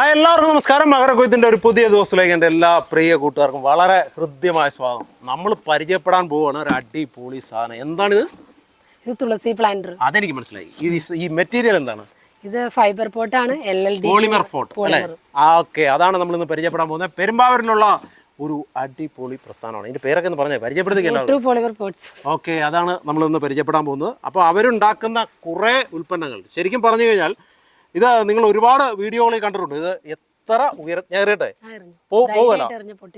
Hi എല്ലാവർക്കും നമസ്കാരം. മകരക്കൊയ്ത്തിന്റെ ഒരു പുതിയ ദിവസത്തിലേക്ക് എന്റെ എല്ലാ പ്രിയ കൂട്ടുകാർക്കും വളരെ ഹൃദ്യമായ സ്വാഗതം. നമ്മൾ പരിചയപ്പെടാൻ പോവുകയാണ് ഒരു അടിപൊളി സാധനം. എന്താണിത്? ഇത് തുളസി പ്ലാന്റർ അതെനിക്ക് മനസ്സിലായി. ഇത് ഈ- ഈ മെറ്റീരിയൽ എന്താണ്? ഇത് fibre പോട്ടാണ് L L D polymer pot അല്ലേ? ആ ഓക്കെ അതാണ് നമ്മൾ ഇന്ന് പരിചയപ്പെടാൻ പോകുന്നത്. പെരുമ്പാവൂരിലുള്ള ഒരു അടിപൊളി പ്രസ്ഥാനമാണ്. ഇതിന്റെ പേരൊക്കെ ഒന്ന് പറഞ്ഞേ. പരിചയപ്പെടുത്തുക ടു പോളിമർ പോട്ട്സ് ഓക്കെ അതാണ് നമ്മൾ ഇന്ന് പരിചയപ്പെടാൻ പോകുന്നത്. അപ്പോൾ അവരുണ്ടാക്കുന്ന കുറേ ഉൽപ്പന്നങ്ങൾ. ശരിക്കും പറഞ്ഞു കഴിഞ്ഞാൽ ഇത് നിങ്ങൾ ഒരുപാട് വീഡിയോകളിൽ കണ്ടിട്ടുണ്ട്. ഇത് എത്ര ഉയര ഞാൻ അറിയട്ടെ? പോ പോകല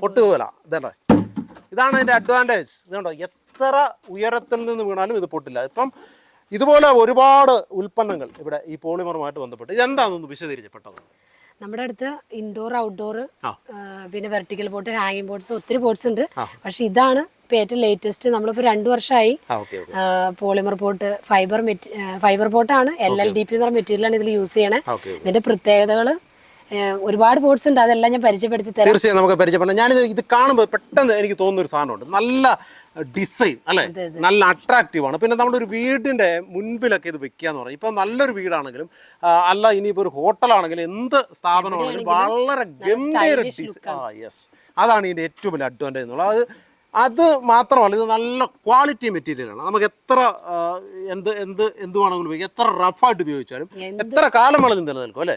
പൊട്ടി പോകല ഇതേണ്ടേ. ഇതാണ് അതിന്റെ അഡ്വാന്റേജ് ഇതുണ്ടോ. എത്ര ഉയരത്തിൽ നിന്ന് വീണാലും ഇത് പൊട്ടില്ല. ഇപ്പം ഇതുപോലെ ഒരുപാട് ഉൽപ്പന്നങ്ങൾ ഇവിടെ ഈ പോളിമറുമായിട്ട് ബന്ധപ്പെട്ട് ഇതെന്താണെന്നൊന്ന് വിശദീകരിച്ചപ്പെട്ടത്? നമ്മുടെ അടുത്ത് ഇൻഡോർ ഔട്ട്ഡോർ പിന്നെ വെർട്ടിക്കൽ ബോട്ട് ഹാങ്ങിങ് ബോട്ട്സ് ഒത്തിരി ബോട്ട്സ് ഉണ്ട്. പക്ഷെ ഇതാണ് ഇപ്പൊ ഏറ്റവും ലേറ്റസ്റ്റ് നമ്മളിപ്പോ രണ്ടു വർഷമായി പോളിമർ പോട്ട് ഫൈബർ ഫൈബർ പോട്ടാണ് എൽ എൽ ഡി പി എന്ന് പറഞ്ഞ മെറ്റീരിയലാണ് ഇതിൽ യൂസ് ചെയ്യണേ. ഇതിന്റെ പ്രത്യേകതകൾ ഒരുപാട് പോട്ട്സ് ഉണ്ട്. അതെല്ലാം ഞാൻ പരിചയപ്പെടുത്തി തരാം. തീർച്ചയായും നമുക്ക് പരിചയപ്പെടാം. ഞാനിത് ഇത് കാണുമ്പോൾ പെട്ടെന്ന് എനിക്ക് തോന്നുന്ന ഒരു സാധനമുണ്ട്. നല്ല ഡിസൈൻ അല്ലേ? നല്ല അട്രാക്റ്റീവ് ആണ്. പിന്നെ നമ്മുടെ ഒരു വീടിന്റെ മുൻപിലൊക്കെ ഇത് വെക്കുക എന്ന് പറയും. ഇപ്പൊ നല്ലൊരു വീടാണെങ്കിലും അല്ല ഇനിയിപ്പോൾ ഒരു ഹോട്ടലാണെങ്കിലും എന്ത് സ്ഥാപനമാണെങ്കിലും വളരെ ഗംഭീര ഡിസൈൻ ആ യെസ് അതാണ് ഇതിന്റെ ഏറ്റവും വലിയ അഡ്വാന്റേജ് എന്നുള്ളത്. അത് അത് മാത്രമല്ല ഇത് നല്ല ക്വാളിറ്റി മെറ്റീരിയലാണ് നമുക്ക് എത്ര എന്ത് എന്ത് എന്ത് വേണമെങ്കിലും ഉപയോഗിക്കാം. എത്ര റഫായിട്ട് ഉപയോഗിച്ചാലും എത്ര കാലം വേണമെങ്കിലും നിലനിൽക്കും അല്ലേ?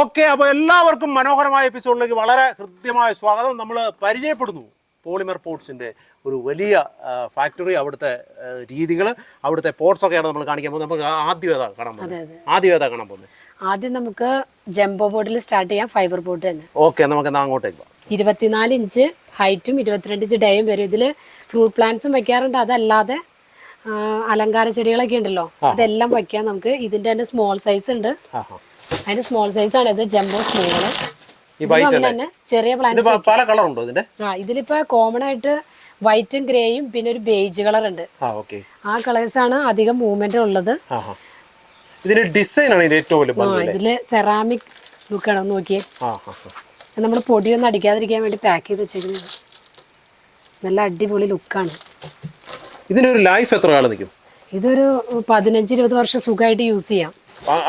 ഓക്കെ അപ്പോൾ എല്ലാവർക്കും മനോഹരമായ എപ്പിസോഡിലേക്ക് വളരെ ഹൃദ്യമായ സ്വാഗതം. നമ്മൾ പരിചയപ്പെടുന്നു പോളിമർ പോർട്സിന്റെ ഒരു വലിയ ഫാക്ടറി അവിടുത്തെ രീതികൾ അവിടുത്തെ പോർട്സ് ഒക്കെയാണ് നമ്മൾ കാണിക്കാൻ പോകുന്നത്. നമുക്ക് ആദ്യം ഏതാ കാണാൻ പോകുന്നത്? ആദ്യം ഏതാ കാണാൻ പോകുന്നത്? ആദ്യം നമുക്ക് ജംബോ ബോട്ടിൽ സ്റ്റാർട്ട് ചെയ്യാം ഫൈബർ ബോർഡ് തന്നെ. ഓക്കെ നമുക്ക് എന്നാൽ അങ്ങോട്ടേക്ക് പോകാം. ഇരുപത്തിനാല് ഇഞ്ച് ഹൈറ്റും ഇരുപത്തിരണ്ട് ഇഞ്ച് ഡയും വരും. ഇതിൽ ഫ്രൂട്ട് പ്ലാന്റ്സും വെക്കാറുണ്ട് അതല്ലാതെ അലങ്കാര ചെടികളൊക്കെ ഉണ്ടല്ലോ അതെല്ലാം വെക്കാം നമുക്ക് ഇതിന്റെ തന്നെ സ്മോൾ സൈസ് ഉണ്ട്. അതിന്റെ സ്മോൾ സൈസ് ആണ്. ഇത് ജംബോ സ്മോൾ തന്നെ ചെറിയ പ്ലാന്റ് ആ ഇതിലിപ്പോ കോമൺ ആയിട്ട് വൈറ്റും ഗ്രേയും പിന്നെ ഒരു ബേജ് കളർ ഉണ്ട്. ആ കളേഴ്സ് ആണ് അധികം മൂവ്മെന്റ് ഉള്ളത്. ഇതിന്റെ ഡിസൈൻ ആണ് ഏറ്റവും വലിയ ഇതിൽ സെറാമിക് ലുക്ക് ലുക്കാണ് നോക്കിയേ നമ്മൾ പൊടിയൊന്നും അടിക്കാതിരിക്കാൻ വേണ്ടി പാക്ക് ചെയ്ത് വെച്ചേക്കുന്നത്. നല്ല അടിപൊളി ലുക്കാണ് ഇതിനൊരു ലൈഫ് എത്ര കാലം നിൽക്കും ഇതൊരു പതിനഞ്ച് ഇരുപത് വർഷം സുഖമായിട്ട് യൂസ് ചെയ്യാം.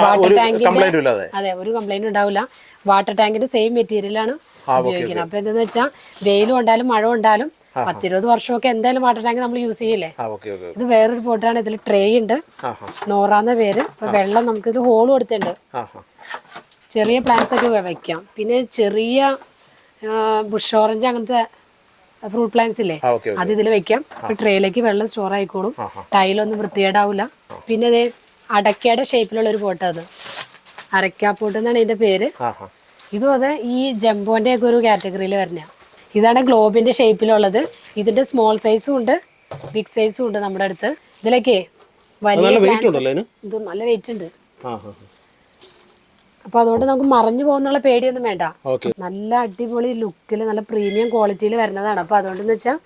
വാട്ടർ ടാങ്കിന് ഒരു കംപ്ലൈന്റും അതെ ഒരു കംപ്ലൈന്റ് ഉണ്ടാവില്ല. വാട്ടർ ടാങ്കിന്റെ സെയിം മെറ്റീരിയലാണ് ഉപയോഗിക്കുന്നത്. അപ്പൊ എന്താന്ന് വെച്ചാൽ വെയിലും ഉണ്ടായാലും മഴ ഉണ്ടായാലും പത്തിരുപത് വർഷമൊക്കെ എന്തായാലും വാട്ടർ ടാങ്ക് നമ്മൾ യൂസ് ചെയ്യില്ലേ? ഇത് വേറൊരു പോട്ടാണ് ഇതിൽ ട്രേ ഉണ്ട്. നോറാന്ന പേര്. വെള്ളം നമുക്ക് ഇതിൽ ഹോൾ കൊടുത്തിട്ടുണ്ട് ചെറിയ പ്ലാന്റ്സ് ഒക്കെ വെക്കാം. പിന്നെ ചെറിയ ബുഷ് ഓറഞ്ച് അങ്ങനത്തെ ഫ്രൂട്ട് പ്ലാന്റ്സ് ഇല്ലേ? അത് ഇതിൽ വെക്കാം. അപ്പൊ ട്രേയിലേക്ക് വെള്ളം സ്റ്റോർ ആയിക്കോളും. ടൈലൊന്നും വൃത്തികേടാവില്ല പിന്നെ അതേ അടക്കയുടെ ഷേപ്പിലുള്ള ഒരു പോട്ട് അത്. അരക്കാപ്പോട്ട് എന്നാണ് ഇതിന്റെ പേര്. ഇതും അതെ ഈ ജംബോന്റെ ഒക്കെ ഒരു കാറ്റഗറിയിൽ വരുന്ന ഇതാണ് ഗ്ലോബിന്റെ ഷേപ്പിലുള്ളത് ഇതിന്റെ സ്മോൾ സൈസും ഉണ്ട്. ബിഗ് സൈസും ഉണ്ട് നമ്മുടെ അടുത്ത്. ഇതിലൊക്കെ വലിയ ഇത് നല്ല വെയിറ്റ് ഉണ്ട്. അപ്പൊ അതുകൊണ്ട് നമുക്ക് മറഞ്ഞു പോകുന്നുള്ള പേടിയൊന്നും വേണ്ട. നല്ല അടിപൊളി ലുക്കിൽ നല്ല പ്രീമിയം ക്വാളിറ്റിയിൽ വരുന്നതാണ്. അപ്പൊ അതുകൊണ്ട് വെച്ചാൽ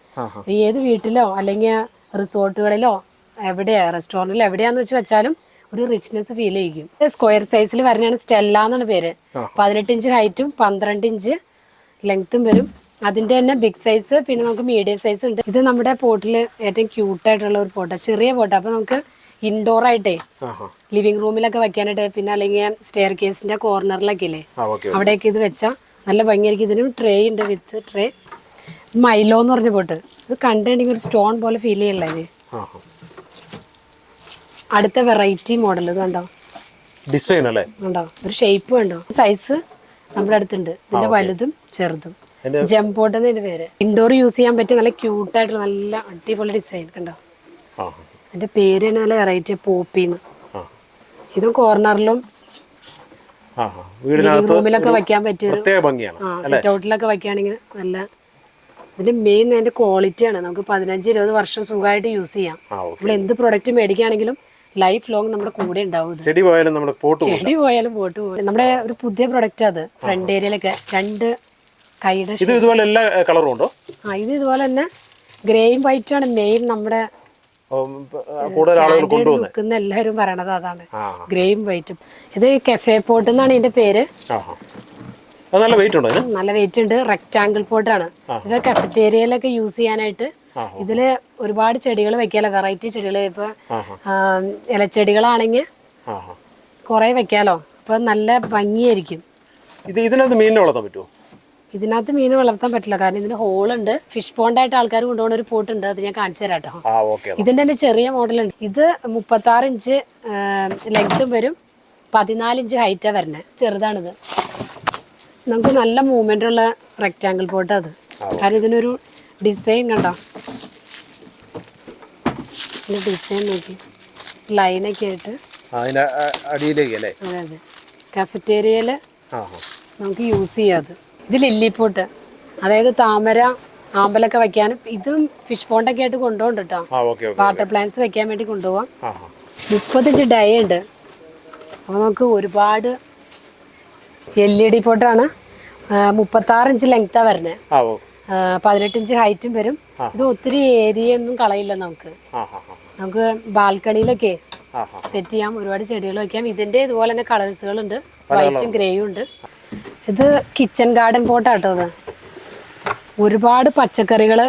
ഏത് വീട്ടിലോ അല്ലെങ്കിൽ റിസോർട്ടുകളിലോ എവിടെയാ റെസ്റ്റോറന്റിലോ എവിടെയാന്ന് വെച്ച് വെച്ചാലും ഒരു റിച്ച്നെസ് ഫീൽ ചെയ്യും സ്ക്വയർ സൈസിൽ വരുന്നതാണ് സ്റ്റെല്ല എന്നാണ് പേര്. പതിനെട്ട് ഇഞ്ച് ഹൈറ്റും പന്ത്രണ്ട് ഇഞ്ച് ലെങ്ത്തും വരും. അതിന്റെ തന്നെ ബിഗ് സൈസ് പിന്നെ നമുക്ക് മീഡിയം സൈസ് ഉണ്ട്. ഇത് നമ്മുടെ പോട്ടിൽ ഏറ്റവും ക്യൂട്ടായിട്ടുള്ള ഒരു പോട്ടാണ് ചെറിയ പോട്ടാണ് അപ്പൊ നമുക്ക് ഇൻഡോർ ആയിട്ടേ ലിവിംഗ് റൂമിലൊക്കെ വെക്കാനായിട്ട് പിന്നെ അല്ലെങ്കിൽ സ്റ്റെയർ കേസിന്റെ കോർണറിലൊക്കെ അല്ലേ അവിടെയൊക്കെ ഇത് വെച്ചാൽ നല്ല ഭംഗിയായിരിക്കും. ഇതിനും ട്രേ ഉണ്ട് വിത്ത് ട്രേ മൈലോ എന്ന് പറഞ്ഞ പോട്ട്. ഇത് കണ്ടിട്ടുണ്ടെങ്കിൽ ഒരു സ്റ്റോൺ പോലെ ഫീൽ ചെയ്യല്ലേ ഇത്? അടുത്ത വെറൈറ്റി മോഡൽ ഇത് കണ്ടോ? ഡിസൈൻ അല്ലേ? കണ്ടോ? ഒരു ഷേപ്പ് കണ്ടോ? സൈസ് നമ്മുടെ അടുത്തുണ്ട്. ഇതിന്റെ വലുതും ചെറുതും. ജംപോട്ട് എന്നതിന്റെ പേര്. ഇൻഡോർ യൂസ് ചെയ്യാൻ പറ്റിയ നല്ല ക്യൂട്ടായിട്ടുള്ള നല്ല അടിപൊളി ഡിസൈൻ കണ്ടോ? ആ അതിന്റെ പേര് തന്നെ നല്ല വെറൈറ്റി പോപ്പിന്ന്. ഇതും കോർണറിലും റൂമിലൊക്കെ വെക്കാൻ പറ്റിയ സിറ്റ് ഔട്ടിലൊക്കെ വെക്കുകയാണെങ്കിൽ നല്ല ഇതിന്റെ മെയിൻ അതിന്റെ ക്വാളിറ്റിയാണ് നമുക്ക് പതിനഞ്ച് ഇരുപത് വർഷം സുഖമായിട്ട് യൂസ് ചെയ്യാം. നമ്മൾ എന്ത് പ്രൊഡക്റ്റ് മേടിക്കുകയാണെങ്കിലും ലൈഫ് ലോങ് നമ്മുടെ കൂടെ ഉണ്ടാവും ചെടി പോയാലും നമ്മുടെ പോട്ട് ചെടി പോയാലും പോട്ട് പോകും നമ്മുടെ ഒരു പുതിയ പ്രൊഡക്റ്റ് അത് ഫ്രണ്ട് ഏരിയയിലൊക്കെ രണ്ട് കൈയുടെ ഇത് ഇതുപോലെ എല്ലാ കളറും ഉണ്ടോ? ആ ഇത് ഇതുപോലെ തന്നെ ഗ്രേയും വൈറ്റും ആണ് മെയിൻ നമ്മുടെ കൂടുതൽ ആളുകൾ കൊണ്ടുപോകുന്നത് എല്ലാവരും പറയണത് അതാണ്. ഗ്രേയും വൈറ്റും ഇത് കെഫെ പോട്ട് എന്നാണ് ഇതിന്റെ പേര്. നല്ല വെയിറ്റ് ഉണ്ട് നല്ല വെയിറ്റ് ഉണ്ട്. റെക്റ്റാങ്കിൾ പോട്ടാണ് ഇത് കഫറ്റേരിയയിലൊക്കെ യൂസ് ചെയ്യാനായിട്ട് ഇതിൽ ഒരുപാട് ചെടികൾ വെക്കാലോ. വെറൈറ്റി ചെടികൾ ഇപ്പൊ ഇലച്ചെടികളാണെങ്കിൽ കൊറേ കുറെ വെക്കാലോ. അപ്പൊ നല്ല ഭംഗിയായിരിക്കും. ഇത് ഇതിനകത്ത് മീനിനെ വളർത്താൻ പറ്റുമോ ഇതിനകത്ത് മീൻ വളർത്താൻ പറ്റില്ല. കാരണം ഇതിന് ഹോളുണ്ട്. ഫിഷ് പോണ്ടായിട്ട് ആൾക്കാർ കൊണ്ടുപോകുന്ന ഒരു പോട്ടുണ്ട്. അത് ഞാൻ കാണിച്ചു തരാം കേട്ടോ. ഇതിന്റെ തന്നെ ചെറിയ മോഡലുണ്ട്. ഇത് മുപ്പത്തി ആറ് ഇഞ്ച് ലെങ്ത്തും വരും. പതിനാല് ഇഞ്ച് ഹൈറ്റാ വരുന്നത് ചെറുതാണിത്. നമുക്ക് നല്ല മൂവ്മെന്റ് ഉള്ള റെക്റ്റാങ്കിൾ പോട്ട് അത്. കാരണം ഇതിനൊരു ഡിസൈൻ കണ്ടോ? ഡിസൈൻ നോക്കി. ലൈനൊക്കെ ആയിട്ട്. അടിയിലേക്ക് അല്ലേ? അതെ അതെ. കഫറ്റേരിയയിൽ നമുക്ക് യൂസ് ചെയ്യാം അത്. ഇത് ലില്ലിപ്പൂട്ട്. അതായത് താമര ആമ്പലൊക്കെ വെക്കാനും ഇതും ഫിഷ് പോണ്ടൊക്കെ ആയിട്ട് കൊണ്ടുപോകും കേട്ടോ വാട്ടർ പ്ലാന്റ്സ് വെക്കാൻ വേണ്ടി കൊണ്ടുപോകാം മുപ്പത്തഞ്ച് ഡൈ ഉണ്ട്. അപ്പോൾ നമുക്ക് ഒരുപാട് എൽ ഇ ഡി ഫോട്ടാണ് മുപ്പത്താറ് ഇഞ്ച് ലെങ്ത്താണ് വരുന്നത് പതിനെട്ട് ഇഞ്ച് ഹൈറ്റും വരും. ഇത് ഒത്തിരി ഏരിയ ഒന്നും കളയില്ല നമുക്ക്. നമുക്ക് ബാൽക്കണിയിലൊക്കെ സെറ്റ് ചെയ്യാം. ഒരുപാട് ചെടികൾ വെക്കാം ഇതിന്റെ ഇതുപോലെ തന്നെ കളേഴ്സുകളുണ്ട് വൈറ്റും ഗ്രേയും ഉണ്ട്. ഇത് കിച്ചൺ ഗാർഡൻ പോട്ടാട്ടോ ഇത്. ഒരുപാട് പച്ചക്കറികൾ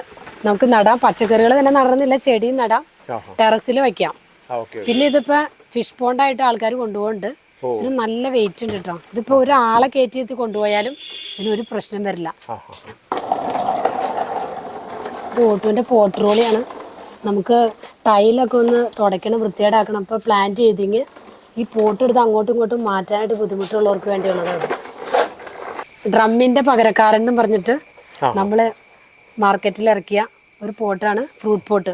നമുക്ക് നടാം. പച്ചക്കറികൾ തന്നെ നടന്നില്ല ചെടിയും നടാം. ടെറസിൽ വെക്കാം. പിന്നെ ഇതിപ്പോ ഫിഷ് പോണ്ടായിട്ട് ആൾക്കാർ കൊണ്ടുപോകുന്നുണ്ട് ഇതിന് നല്ല വെയിറ്റ് ഉണ്ട് കേട്ടോ ഇതിപ്പോ ഒരാളെ കയറ്റി എത്തി കൊണ്ടുപോയാലും ഇതിനൊരു പ്രശ്നം വരില്ല. ഇത് ഓട്ടുവിന്റെ പോട്രോളിയാണ് നമുക്ക് ടൈലൊക്കെ ഒന്ന് തുടയ്ക്കണം വൃത്തികേടാക്കണം. അപ്പോൾ പ്ലാന്റ് ചെയ്തെങ്കിൽ ഈ പോട്ട് എടുത്ത് അങ്ങോട്ടും ഇങ്ങോട്ടും മാറ്റാനായിട്ട് ബുദ്ധിമുട്ടുള്ളവർക്ക് വേണ്ടിയുള്ളതാണ്. ഡ്രമ്മിന്റെ പകരക്കാരൻ എന്ന് പറഞ്ഞിട്ട് നമ്മൾ മാർക്കറ്റിൽ ഇറക്കിയ ഒരു പോട്ടാണ് ഫ്രൂട്ട് പോട്ട്.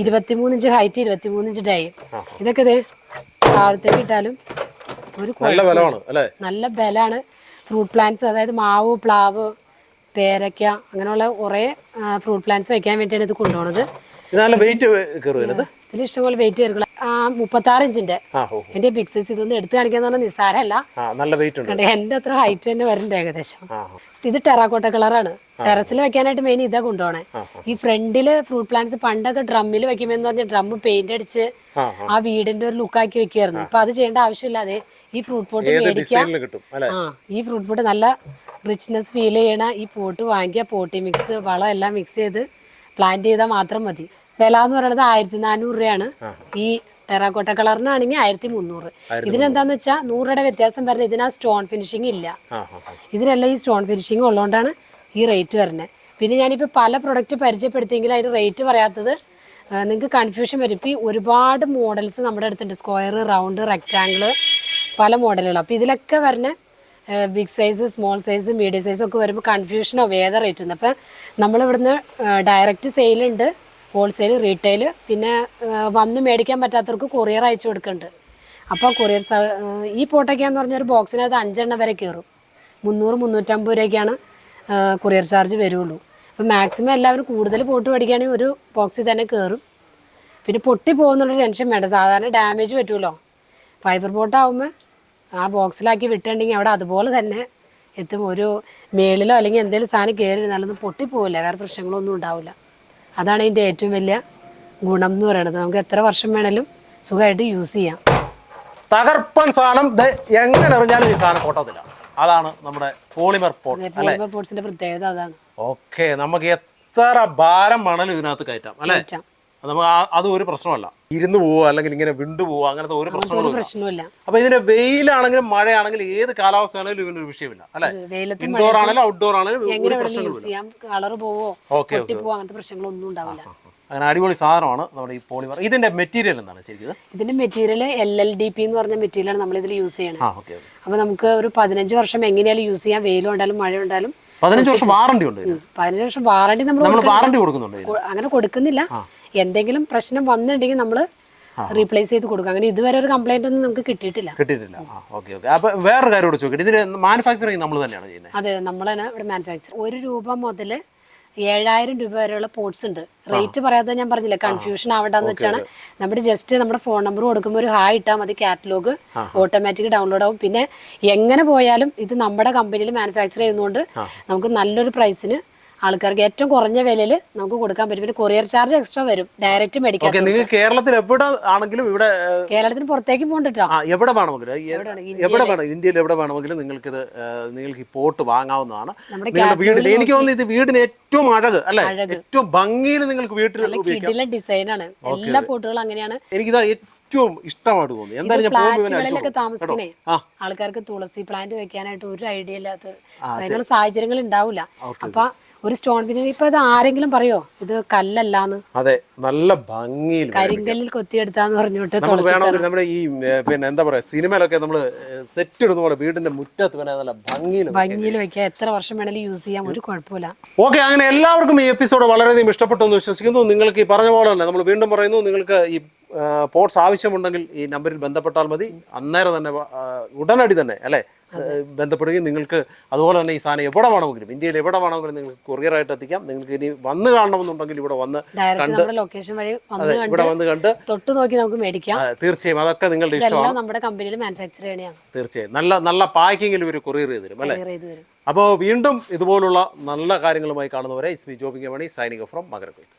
ഇരുപത്തിമൂന്ന് ഇഞ്ച് ഹൈറ്റ് ഇരുപത്തിമൂന്ന് ഇഞ്ച് ഡൈ ഇതൊക്കെ ഇതേ താഴത്തേക്ക് ഇട്ടാലും ഒരു നല്ല ബലമാണ് അല്ലേ? നല്ല ബലാണ് ഫ്രൂട്ട് പ്ലാന്റ്സ് അതായത് മാവ് പ്ലാവ് പേരയ്ക്ക അങ്ങനെയുള്ള കുറേ ഫ്രൂട്ട് പ്ലാന്റ്സ് വെക്കാൻ വേണ്ടിയാണ് ഇത് കൊണ്ടുപോകുന്നത് വെയിറ്റ് കയറും ഇതിൽ ഇഷ്ടംപോലെ വെയിറ്റ് ചേർക്കണം ആ മുപ്പത്താറ് ഇഞ്ചിന്റെ. എന്റെ ബിഗ് സൈസ് ഇതൊന്നും എടുത്തു കാണിക്കാന്ന് പറഞ്ഞാൽ നിസ്സാരമല്ല. നല്ല വെയിറ്റ് ഉണ്ട്. എന്റെ അത്ര ഹൈറ്റ് തന്നെ വരുന്നുണ്ട് ഏകദേശം. ഇത് ടെറാക്കോട്ട കളറാണ് ടെറസിൽ വെക്കാനായിട്ട് മെയിൻ ഇതാ കൊണ്ടുപോണേ. ഈ ഫ്രണ്ടിൽ ഫ്രൂട്ട് പ്ലാന്റ്സ് പണ്ടൊക്കെ ഡ്രമ്മിൽ വെക്കുമെന്ന് പറഞ്ഞ ഡ്രം പെയിന്റ് അടിച്ച് ആ വീടിന്റെ ഒരു ലുക്കാക്കി വെക്കുമായിരുന്നു ഇപ്പൊ അത് ചെയ്യേണ്ട ആവശ്യമില്ലാതെ ഈ ഫ്രൂട്ട് പോട്ട് മേടിക്കാം. ഈ ഫ്രൂട്ട് പോട്ട് നല്ല റിച്ച്നെസ് ഫീൽ ചെയ്യണ ഈ പോട്ട് വാങ്ങിയ പോട്ടി മിക്സ് വളം എല്ലാം മിക്സ് ചെയ്ത് പ്ലാന്റ് ചെയ്താൽ മാത്രം മതി. വില എന്ന് പറയുന്നത് ആയിരത്തി നാനൂറ് രൂപയാണ്. ഈ ടെറാക്കോട്ട കളറിനാണെങ്കിൽ ആയിരത്തി മുന്നൂറ്. ഇതിനെന്താന്ന് വെച്ചാൽ നൂറുടെ വ്യത്യാസം വരുന്നത് ഇതിനാ സ്റ്റോൺ ഫിനിഷിംഗ് ഇല്ല. ആ ആ ആ. ഇതിനെല്ലാം ഈ സ്റ്റോൺ ഫിനിഷിംഗ് ഉള്ളതുകൊണ്ടാണ് ഈ റേറ്റ് വരുന്നത് പിന്നെ ഞാനിപ്പോൾ പല പ്രൊഡക്റ്റ് പരിചയപ്പെടുത്തിയെങ്കിലും അതിന് റേറ്റ് പറയാത്തത് നിങ്ങൾക്ക് കൺഫ്യൂഷൻ വരും. ഇപ്പം ഒരുപാട് മോഡൽസ് നമ്മുടെ അടുത്തുണ്ട്. സ്ക്വയർ റൗണ്ട് റെക്റ്റാങ്കിൾ പല മോഡലുകൾ അപ്പോൾ ഇതിലൊക്കെ വരുന്ന big size small size medium size ഒക്കെ വരുമ്പോൾ കൺഫ്യൂഷനോ വേദ റേറ്റ് ഉണ്ട് അപ്പം നമ്മളിവിടുന്ന് ഡയറക്റ്റ് സെയിലുണ്ട്. ഹോൾസെയിൽ റീറ്റെയിൽ പിന്നെ വന്ന് മേടിക്കാൻ പറ്റാത്തവർക്ക് കൊറിയർ അയച്ചു കൊടുക്കുന്നുണ്ട് അപ്പോൾ കൊറിയർ ഈ പോട്ടയ്ക്കാന്ന് പറഞ്ഞാൽ ഒരു ബോക്സിനകത്ത് അഞ്ചെണ്ണം വരെ കയറും മുന്നൂറ് മുന്നൂറ്റമ്പത് രൂപയ്ക്കാണ് കൊറിയർ ചാർജ് വരുള്ളൂ. അപ്പോൾ മാക്സിമം എല്ലാവരും കൂടുതൽ പോട്ട് മേടിക്കുകയാണെങ്കിൽ ഒരു ബോക്സിൽ തന്നെ കയറും പിന്നെ പൊട്ടി പോകുന്നുള്ളൊരു ടെൻഷൻ വേണ്ട. സാധാരണ ഡാമേജ് പറ്റുമല്ലോ ഫൈബർ പോട്ടാവുമ്പോൾ ആ ബോക്സിലാക്കി വിട്ടുണ്ടെങ്കിൽ അവിടെ അതുപോലെ തന്നെ എത്തും. ഒരു മേളിലോ അല്ലെങ്കിൽ എന്തെങ്കിലും സാധനം കയറി ഇരുന്നാലൊന്നും പൊട്ടിപ്പോവില്ല. വേറെ പ്രശ്നങ്ങളൊന്നും ഉണ്ടാവില്ല. അതാണ് ഇതിന്റെ ഏറ്റവും വലിയ ഗുണം എന്ന് പറയുന്നത്. നമുക്ക് എത്ര വർഷം വേണേലും സുഖമായിട്ട് യൂസ് ചെയ്യാം. തകർപ്പൻ സാധനം. എങ്ങനെ എറിഞ്ഞാലും ഈ സാധനം പൊട്ടത്തില്ല. അതാണ് നമ്മുടെ പോളിമർ പോട്ട് പോളിമർ പോട്ട്സിന്റെ പ്രത്യേകത അതാണ്. ഓക്കെ നമുക്ക് എത്ര ഭാരം വേണേലും ഇതിനകത്ത് കയറ്റാം അല്ലേ? നമുക്ക് അത് ഒരു പ്രശ്നമല്ല. ഇരുന്ന് പോവുക അല്ലെങ്കിൽ ഇങ്ങനെ വിണ്ടു പോവുക അങ്ങനത്തെ ഒരു പ്രശ്നമില്ല അപ്പൊ ഇതിന്റെ വെയിലാണെങ്കിലും മഴയാണെങ്കിലും ഏത് കാലാവസ്ഥയാണെങ്കിലും ഇതിനൊരു വിഷയമില്ല അല്ലെ? ഇൻഡോർ ആണെങ്കിലും ഔട്ട്ഡോർ ആണെങ്കിലും ഒരു ചെയ്യാം. കളർ പോവോ ഓക്കെ അങ്ങനത്തെ പ്രശ്നങ്ങളൊന്നും ഉണ്ടാവില്ല. അങ്ങനെ അടിപൊളി സാധനമാണ് നമ്മുടെ ഈ പോളിമർ ഇതിന്റെ മെറ്റീരിയൽ എന്താണ് ശരിക്കും ഇതിന്റെ material L L D P എന്ന് പറഞ്ഞ മെറ്റീരിയലാണ് നമ്മൾ ഇതിൽ യൂസ് ചെയ്യണത്. അപ്പൊ നമുക്ക് ഒരു പതിനഞ്ച് വർഷം എങ്ങനെയാലും യൂസ് ചെയ്യാം. വെയിലും ഉണ്ടാലും മഴ ഉണ്ടാലും പതിനഞ്ച് വർഷം വാറണ്ടി ഉണ്ട്. പതിനഞ്ച് വർഷം വാറണ്ടി നമ്മൾ നമ്മൾ വാറണ്ടി കൊടുക്കുന്നുണ്ട് അങ്ങനെ കൊടുക്കുന്നില്ല. എന്തെങ്കിലും പ്രശ്നം വന്നിട്ടുണ്ടെങ്കിൽ നമ്മൾ റീപ്ലേസ് ചെയ്ത് കൊടുക്കും. അങ്ങനെ ഇതുവരെ ഒരു കംപ്ലൈന്റ് ഒന്നും നമുക്ക് കിട്ടിയിട്ടില്ല. കിട്ടിയിട്ടില്ല. ആ ഓക്കെ ഓക്കെ അപ്പൊ വേറൊരു കാര്യം കൂടെ ചോദിക്കട്ടെ. ഇതിന് മാനുഫാക്ചറിങ് നമ്മൾ തന്നെയാണ് ചെയ്യുന്നത്. അതെ നമ്മൾ തന്നെ ഇവിടെ മാനുഫാക്ചർ ഒരു രൂപ മുതൽ ഏഴായിരം രൂപ വരെയുള്ള പോർട്സ് ഉണ്ട്. റേറ്റ് പറയാതെ ഞാൻ പറഞ്ഞില്ല. കൺഫ്യൂഷൻ ആവണ്ടെന്ന് വെച്ചാണ്. നമ്മുടെ ജസ്റ്റ് നമ്മുടെ ഫോൺ നമ്പർ കൊടുക്കുമ്പോൾ ഒരു ഹായ് ഇട്ടാൽ മതി. കാറ്റലോഗ് ഓട്ടോമാറ്റിക് ഡൗൺലോഡ് ആവും. പിന്നെ എങ്ങനെ പോയാലും ഇത് നമ്മുടെ കമ്പനിയിൽ മാനുഫാക്ചർ ചെയ്യുന്നതുകൊണ്ട് നമുക്ക് നല്ലൊരു പ്രൈസിന് ആൾക്കാർക്ക് ഏറ്റവും കുറഞ്ഞ വിലയിൽ നമുക്ക് കൊടുക്കാൻ പറ്റും. പിന്നെ കൊറിയർ ചാർജ് എക്സ്ട്രാ വരും. ഡയറക്റ്റ് മെഡിക്കൽ നിങ്ങൾ കേരളത്തിൽ എവിടെ ആണെങ്കിലും ഇവിടെ കേരളത്തിന് പുറത്തേക്ക് പോകണ്ടോ എവിടെ വേണമെങ്കിലും എവിടെ വേണം ഇന്ത്യയിൽ എവിടെ വേണമെങ്കിലും നിങ്ങൾക്ക് ഇത് നിങ്ങൾക്ക് ഈ പോട്ട് വാങ്ങാവുന്നതാണ്. നിങ്ങളുടെ വീടിന് എനിക്ക് തോന്നുന്നു ഇത് വീടിന് ഏറ്റവും അഴക് അല്ലെ? ഏറ്റവും ഭംഗിയിൽ നിങ്ങൾക്ക് വീട്ടിൽ ഡിസൈനാണ്. എല്ലാ പോട്ടുകളും അങ്ങനെയാണ്. എനിക്കിതാ ഏറ്റവും ഇഷ്ടമായിട്ട് തോന്നി എന്തായാലും. ആൾക്കാർക്ക് തുളസി പ്ലാന്റ് വെക്കാനായിട്ട് ഒരു ഐഡിയ ഇല്ലാത്ത സാഹചര്യങ്ങൾ ഉണ്ടാവില്ല അപ്പൊ ഒരു സ്റ്റോൺ പിന്നെ ഇപ്പൊ ഇത് ആരെങ്കിലും പറയോ? ഇത് കല്ലല്ലാന്ന്. അതെ നല്ല ഭംഗിയിൽ കരിങ്കല്ലിൽ കൊത്തിയെടുത്താന്ന് പറഞ്ഞിട്ട് നമ്മൾ വേണമെങ്കിൽ നമ്മുടെ ഈ പിന്നെ എന്താ പറയാ സിനിമയിലൊക്കെ നമ്മൾ സെറ്റ് ഇടുന്ന പോലെ വീടിന്റെ മുറ്റത്ത് പിന്നെ നല്ല ഭംഗിയിൽ ഭംഗിയിൽ വെക്കാം എത്ര വർഷം വേണമെങ്കിലും യൂസ് ചെയ്യാം ഒരു കുഴപ്പമില്ല. ഓക്കെ അങ്ങനെ എല്ലാവർക്കും ഈ എപ്പിസോഡ് വളരെയധികം ഇഷ്ടപ്പെട്ടു എന്ന് വിശ്വസിക്കുന്നു. നിങ്ങൾക്ക് ഈ പറഞ്ഞ പോലെ തന്നെ നമ്മൾ വീണ്ടും പറയുന്നു നിങ്ങൾക്ക് ഈ പോട്ട്സ് ആവശ്യമുണ്ടെങ്കിൽ ഈ നമ്പറിൽ ബന്ധപ്പെട്ടാൽ മതി. അന്നേരം തന്നെ ഉടനടി തന്നെ അല്ലേ? ബന്ധപ്പെടുകയും നിങ്ങൾക്ക് അതുപോലെ തന്നെ ഈ സാധനം എവിടെ വേണമെങ്കിലും ഇന്ത്യയിൽ എവിടെ വേണമെങ്കിലും നിങ്ങൾക്ക് കൊറിയറായിട്ട് എത്തിക്കാം. നിങ്ങൾക്ക് ഇനി വന്ന് കാണണമെന്നുണ്ടെങ്കിൽ ഇവിടെ വന്ന് കണ്ട് ലൊക്കേഷൻ വഴി ഇവിടെ വന്ന് കണ്ട് തൊട്ട് നോക്കി നമുക്ക് മേടിക്കാം. തീർച്ചയായും. അതൊക്കെ നിങ്ങളുടെ ഇഷ്ടമാണ്. നമ്മുടെ കമ്പനിയിൽ മാനുഫാക്ചർ ചെയ്യണതാണ് തീർച്ചയായും. നല്ല നല്ല പാക്കിങ്ങിൽ ഒരു കൊറിയർ ചെയ്ത് തരും അല്ലേ? അപ്പോൾ വീണ്ടും ഇതുപോലുള്ള നല്ല കാര്യങ്ങളുമായി കാണുന്നവരെ ഇസ്മി ജോബിംഗ് മണി സൈനിങ് ഫ്രം മകരക്കൊയ്ത്ത്